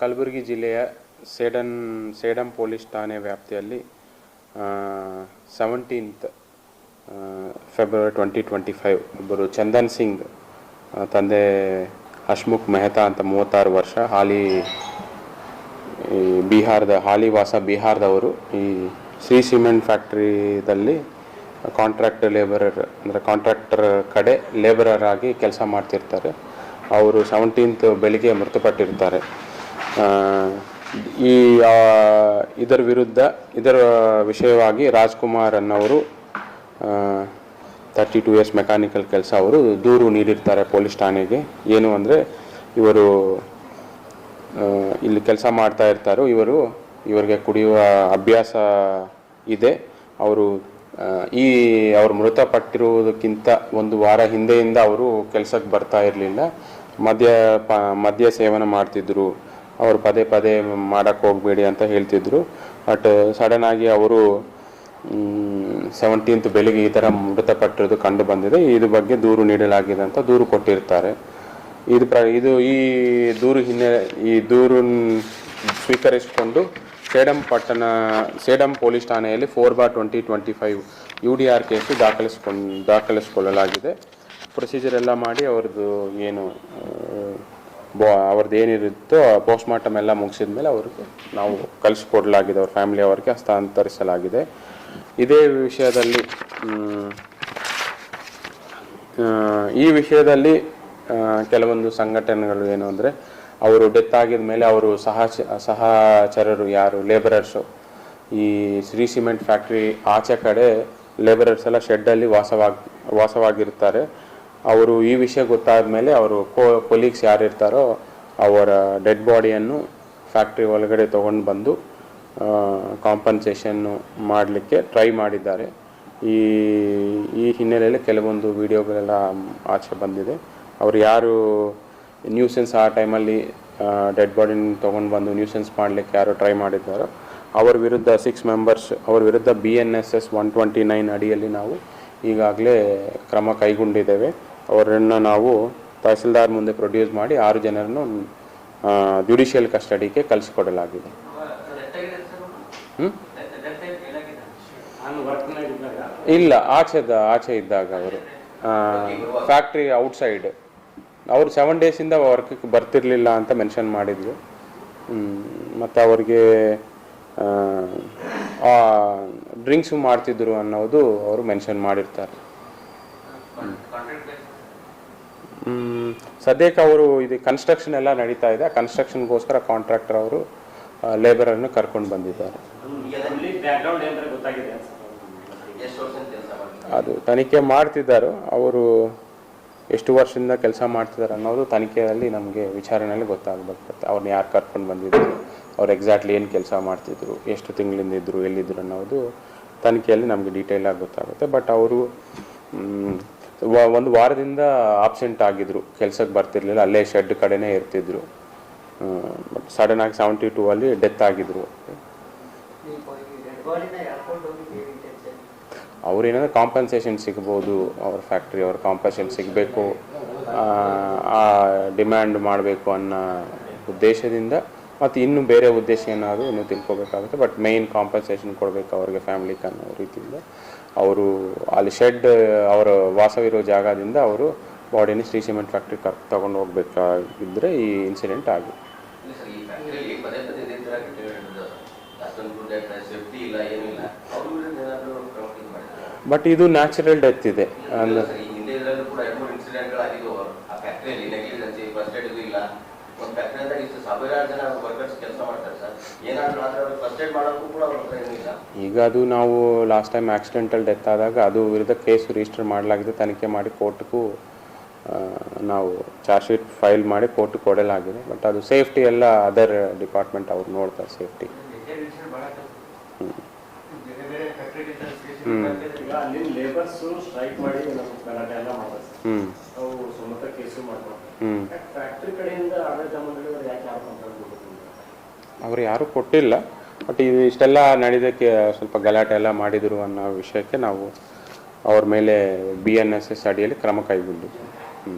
ಕಲಬುರಗಿ ಜಿಲ್ಲೆಯ sedan, Sedam police ಠಾಣೆ ವ್ಯಾಪ್ತಿಯಲ್ಲಿ seventeenth February twenty twenty five ಒಬ್ಬರು ಚಂದನ್ ಸಿಂಗ್ ತಂದೆ ಹಶ್ಮುಖ್ ಮೆಹ್ತಾ ಅಂತ ಮೂವತ್ತಾರು ವರ್ಷ, ಹಾಲಿ ಬಿಹಾರದ ಹಾಲಿ ವಾಸ ಬಿಹಾರದವರು ಈ ಶ್ರೀ ಸಿಮೆಂಟ್ ಫ್ಯಾಕ್ಟ್ರಿದಲ್ಲಿ ಕಾಂಟ್ರಾಕ್ಟ್ ಲೇಬರರ್ ಅಂದರೆ ಕಾಂಟ್ರಾಕ್ಟರ್ ಕಡೆ ಲೇಬರರ್ ಆಗಿ ಕೆಲಸ ಮಾಡ್ತಿರ್ತಾರೆ. ಅವರು ಸೆವೆಂಟೀನ್ತ್ ಬೆಳಿಗ್ಗೆ ಮೃತಪಟ್ಟಿರ್ತಾರೆ. ಈ ಇದರ ವಿರುದ್ಧ, ಇದರ ವಿಷಯವಾಗಿ ರಾಜ್ಕುಮಾರ್ ಅನ್ನೋರು ತರ್ಟಿ ಟು ಇಯರ್ಸ್ ಮೆಕ್ಯಾನಿಕಲ್ ಕೆಲಸ ಅವರು ದೂರು ನೀಡಿರ್ತಾರೆ ಪೊಲೀಸ್ ಠಾಣೆಗೆ. ಏನು ಅಂದರೆ, ಇವರು ಇಲ್ಲಿ ಕೆಲಸ ಮಾಡ್ತಾ ಇರ್ತಾರೋ, ಇವರು, ಇವರಿಗೆ ಕುಡಿಯುವ ಅಭ್ಯಾಸ ಇದೆ. ಅವರು ಈ, ಅವರು ಮೃತಪಟ್ಟಿರುವುದಕ್ಕಿಂತ ಒಂದು ವಾರ ಹಿಂದೆಯಿಂದ ಅವರು ಕೆಲಸಕ್ಕೆ ಬರ್ತಾ ಇರಲಿಲ್ಲ. ಮದ್ಯ, ಪ, ಮದ್ಯ ಸೇವನೆ ಮಾಡ್ತಿದ್ರು. ಅವರು ಪದೇ ಪದೇ ಮಾಡಕ್ಕೆ ಹೋಗಬೇಡಿ ಅಂತ ಹೇಳ್ತಿದ್ರು. ಬಟ್ ಸಡನ್ ಆಗಿ ಅವರು ಸೆವೆಂಟೀನ್ತ್ ಬೆಳಿಗ್ಗೆ ಈ ಥರ ಮೃತಪಟ್ಟಿರೋದು ಕಂಡು ಬಂದಿದೆ. ಇದು ಬಗ್ಗೆ ದೂರು ನೀಡಲಾಗಿದೆ ಅಂತ ದೂರು ಕೊಟ್ಟಿರ್ತಾರೆ. ಇದು ಪ್ರ, ಇದು ಈ ದೂರು ಹಿನ್ನೆಲೆ ಈ ದೂರು ಸ್ವೀಕರಿಸಿಕೊಂಡು ಸೇಡಂ ಪಟ್ಟಣ, ಸೇಡಂ ಪೊಲೀಸ್ ಠಾಣೆಯಲ್ಲಿ four bar twenty twenty five U D R case ದಾಖಲಿಸ್ಕೊಂಡು, ದಾಖಲಿಸ್ಕೊಳ್ಳಲಾಗಿದೆ. ಪ್ರೊಸೀಜರ್ ಎಲ್ಲ ಮಾಡಿ ಅವ್ರದ್ದು ಏನು ಬೋ ಅವ್ರದ್ದು ಏನಿರುತ್ತೋ ಪೋಸ್ಟ್ಮಾರ್ಟಮ್ ಎಲ್ಲ ಮುಗಿಸಿದ ಮೇಲೆ ಅವ್ರಿಗೆ ನಾವು ಕಳಿಸ್ಕೊಡ್ಲಾಗಿದೆ, ಅವ್ರ ಫ್ಯಾಮಿಲಿ ಅವ್ರಿಗೆ ಹಸ್ತಾಂತರಿಸಲಾಗಿದೆ. ಇದೇ ವಿಷಯದಲ್ಲಿ ಈ ವಿಷಯದಲ್ಲಿ ಕೆಲವೊಂದು ಸಂಘಟನೆಗಳು ಏನು ಅಂದರೆ, ಅವರು ಡೆತ್ ಆಗಿದ ಮೇಲೆ ಅವರು ಸಹ ಸಹಚರರು ಯಾರು ಲೇಬರರ್ಸು ಈ ಶ್ರೀ ಸಿಮೆಂಟ್ ಫ್ಯಾಕ್ಟ್ರಿ ಆಚೆ ಕಡೆ ಲೇಬರರ್ಸ್ ಎಲ್ಲ ಶೆಡ್ಡಲ್ಲಿ ವಾಸವಾಗಿ, ವಾಸವಾಗಿರ್ತಾರೆ. ಅವರು ಈ ವಿಷಯ ಗೊತ್ತಾದ ಮೇಲೆ ಅವರು ಕೋ ಕೊಲೀಗ್ಸ್ ಯಾರಿರ್ತಾರೋ ಅವರ ಡೆಡ್ ಬಾಡಿಯನ್ನು ಫ್ಯಾಕ್ಟ್ರಿ ಒಳಗಡೆ ತೊಗೊಂಡು ಬಂದು ಕಾಂಪನ್ಸೇಷನ್ನು ಮಾಡಲಿಕ್ಕೆ ಟ್ರೈ ಮಾಡಿದ್ದಾರೆ. ಈ ಈ ಹಿನ್ನೆಲೆಯಲ್ಲಿ ಕೆಲವೊಂದು ವಿಡಿಯೋಗಳೆಲ್ಲ ಆಚೆ ಬಂದಿದೆ. ಅವರು ಯಾರು ನ್ಯೂಸೆನ್ಸ್ ಆ ಟೈಮಲ್ಲಿ ಡೆಡ್ ಬಾಡಿನ ತೊಗೊಂಡು ಬಂದು ನ್ಯೂಸೆನ್ಸ್ ಮಾಡಲಿಕ್ಕೆ ಯಾರು ಟ್ರೈ ಮಾಡಿದ್ದಾರೋ, ಅವರ ವಿರುದ್ಧ ಸಿಕ್ಸ್ ಮೆಂಬರ್ಸ್ ಅವ್ರ ವಿರುದ್ಧ B N S S one twenty nine ಅಡಿಯಲ್ಲಿ ನಾವು ಈಗಾಗಲೇ ಕ್ರಮ ಕೈಗೊಂಡಿದ್ದೇವೆ. ಅವರನ್ನು ನಾವು ತಹಸೀಲ್ದಾರ್ ಮುಂದೆ ಪ್ರೊಡ್ಯೂಸ್ ಮಾಡಿ ಆರು ಜನರನ್ನು ಜುಡಿಷಿಯಲ್ ಕಸ್ಟಡಿಗೆ ಕಳಿಸಿಕೊಡಲಾಗಿದೆ? ಇಲ್ಲ, ಆಚೆದ, ಆಚೆ ಇದ್ದಾಗ ಅವರು ಫ್ಯಾಕ್ಟ್ರಿ ಔಟ್ಸೈಡ್ ಅವರು ಸೆವೆನ್ ಡೇಸಿಂದ ವರ್ಕಿಗೆ ಬರ್ತಿರ್ಲಿಲ್ಲ ಅಂತ ಮೆನ್ಷನ್ ಮಾಡಿದ್ರು. ಮತ್ತು ಅವರಿಗೆ ಡ್ರಿಂಕ್ಸು ಮಾಡ್ತಿದ್ರು ಅನ್ನೋದು ಅವರು ಮೆನ್ಷನ್ ಮಾಡಿರ್ತಾರೆ. ಸದ್ಯಕ್ಕೆ ಅವರು ಇದು ಕನ್ಸ್ಟ್ರಕ್ಷನ್ ಎಲ್ಲ ನಡೀತಾ ಇದೆ. ಕನ್ಸ್ಟ್ರಕ್ಷನ್ಗೋಸ್ಕರ ಕಾಂಟ್ರಾಕ್ಟರ್ ಅವರು ಲೇಬರನ್ನು ಕರ್ಕೊಂಡು ಬಂದಿದ್ದಾರೆ. ಅದು ತನಿಖೆ ಮಾಡ್ತಿದ್ದಾರೆ. ಅವರು ಎಷ್ಟು ವರ್ಷದಿಂದ ಕೆಲಸ ಮಾಡ್ತಿದ್ದಾರೆ ಅನ್ನೋದು ತನಿಖೆಯಲ್ಲಿ ನಮಗೆ ವಿಚಾರಣೆಯಲ್ಲಿ ಗೊತ್ತಾಗಬೇಕಾಗುತ್ತೆ ಅವ್ರನ್ನ ಯಾರು ಕರ್ಕೊಂಡು ಬಂದಿದ್ರು, ಅವ್ರು ಎಕ್ಸಾಕ್ಟ್ಲಿ ಏನು ಕೆಲಸ ಮಾಡ್ತಿದ್ರು, ಎಷ್ಟು ತಿಂಗಳಿಂದ ಇದ್ರು, ಎಲ್ಲಿದ್ರು ಅನ್ನೋದು ತನಿಖೆಯಲ್ಲಿ ನಮಗೆ ಡೀಟೇಲಾಗಿ ಗೊತ್ತಾಗುತ್ತೆ. ಬಟ್ ಅವರು ಒಂದು ವಾರದಿಂದ ಆಬ್ಸೆಂಟ್ ಆಗಿದ್ರು. ಕೆಲ್ಸಕ್ಕೆ ಬರ್ತಿರ್ಲಿಲ್ಲ, ಅಲ್ಲೇ ಶೆಡ್ ಕಡೆನೇ ಇರ್ತಿದ್ರು. ಬಟ್ ಸಡನ್ ಆಗಿ ಸೆವೆಂಟಿ ಟೂ ಅಲ್ಲಿ ಡೆತ್ ಆಗಿದ್ರು. ಅವ್ರೇನಾದ್ರೆ ಕಾಂಪನ್ಸೇಷನ್ ಸಿಗ್ಬೋದು, ಅವ್ರ ಫ್ಯಾಕ್ಟ್ರಿ ಅವ್ರ ಕಾಂಪನ್ಸೇಷನ್ ಸಿಗಬೇಕು, ಆ ಡಿಮ್ಯಾಂಡ್ ಮಾಡಬೇಕು ಅನ್ನೋ ಉದ್ದೇಶದಿಂದ, ಮತ್ತು ಇನ್ನು ಬೇರೆ ಉದ್ದೇಶ ಏನಾದರೂ ಇನ್ನೂ ತಿಳ್ಕೊಬೇಕಾಗುತ್ತೆ ಬಟ್ ಮೇಯ್ನ್ ಕಾಂಪನ್ಸೇಷನ್ ಕೊಡಬೇಕು ಅವ್ರಿಗೆ ಫ್ಯಾಮಿಲಿಗೆ ಅನ್ನೋ ರೀತಿಯಿಂದ. ಅವರು ಅಲ್ಲಿ ಶೆಡ್ ಅವರ ವಾಸವಿರೋ ಜಾಗದಿಂದ ಅವರು ಬಾಡಿನ ಶ್ರೀ ಸಿಮೆಂಟ್ ಫ್ಯಾಕ್ಟ್ರಿ ಕರ್ ತಗೊಂಡು ಹೋಗ್ಬೇಕಾಗಿದ್ದರೆ ಈ ಇನ್ಸಿಡೆಂಟ್ ಆಗಿ. ಬಟ್ ಇದು ನ್ಯಾಚುರಲ್ ಡೆತ್ ಇದೆ. ಅಂದ್ರೆ ಒಂದು ಇಷ್ಟು ಸಾವಿರಾರು ಜನ ವರ್ಕರ್ಸ್ ಕೆಲಸ ಮಾಡ್ತಾರೆ ಸರ್. ಏನಾದರೂ ಆದರೆ ಅವ್ರಿಗೆ ಫಸ್ಟ್ ಏಡ್ ಮಾಡೋಕ್ಕೂ ಕೂಡ ಅವ್ರ ಹತ್ರ ಏನೂ ಇಲ್ಲ. ಈಗ ಅದು ನಾವು ಲಾಸ್ಟ್ ಟೈಮ್ ಆಕ್ಸಿಡೆಂಟಲ್ ಡೆತ್ ಆದಾಗ ಅದು ವಿರುದ್ಧ ಕೇಸ್ ರಿಜಿಸ್ಟರ್ ಮಾಡಲಾಗಿದೆ. ತನಿಖೆ ಮಾಡಿ ಕೋರ್ಟ್ಗೂ ನಾವು ಚಾರ್ಜ್ ಶೀಟ್ ಫೈಲ್ ಮಾಡಿ ಕೋರ್ಟ್ ಕೊಡಲಾಗಿದೆ. ಬಟ್ ಅದು ಸೇಫ್ಟಿ ಎಲ್ಲ ಅದರ್ ಡಿಪಾರ್ಟ್ಮೆಂಟ್ ಅವ್ರು ನೋಡ್ತಾರೆ ಸೇಫ್ಟಿ. ಹ್ಞೂ ಹ್ಞೂ ಅವ್ರು ಯಾರು ಕೊಟ್ಟಿಲ್ಲ ಬಟ್ ಇದು ಇಷ್ಟೆಲ್ಲ ನಡೆದಕ್ಕೆ ಸ್ವಲ್ಪ ಗಲಾಟೆ ಎಲ್ಲ ಮಾಡಿದರು ಅನ್ನೋ ವಿಷಯಕ್ಕೆ ನಾವು ಅವ್ರ ಮೇಲೆ ಬಿ ಎನ್ ಎಸ್ ಎಸ್ ಅಡಿಯಲ್ಲಿ ಕ್ರಮ ಕೈಗೊಂಡಿದ್ವಿ. ಹ್ಞೂ